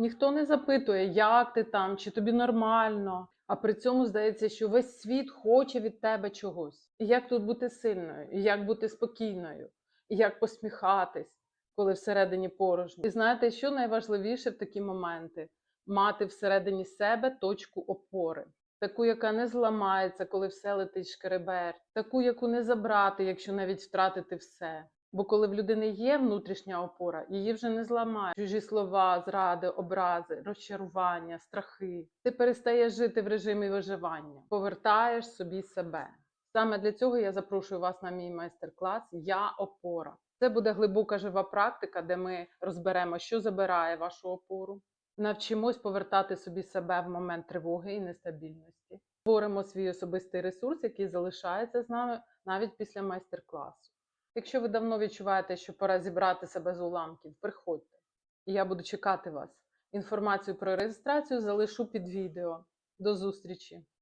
Ніхто не запитує, як ти там, чи тобі нормально. А при цьому здається, що весь світ хоче від тебе чогось. І як тут бути сильною, і як бути спокійною, і як посміхатись, коли всередині порожньо. І знаєте, що найважливіше в такі моменти? Мати всередині себе точку опори, таку, яка не зламається, коли все летить шкеребер, таку, яку не забрати, якщо навіть втратити все. Бо коли в людини є внутрішня опора, її вже не зламають. Чужі слова, зради, образи, розчарування, страхи. Ти перестаєш жити в режимі виживання, повертаєш собі себе. Саме для цього я запрошую вас на мій майстер-клас Я опора. Це буде глибока жива практика, де ми розберемо, що забирає вашу опору. Навчимось повертати собі себе в момент тривоги і нестабільності. Створимо свій особистий ресурс, який залишається з нами навіть після майстер-класу. Якщо ви давно відчуваєте, що пора зібрати себе з уламків, приходьте, і я буду чекати вас. Інформацію про реєстрацію залишу під відео. До зустрічі!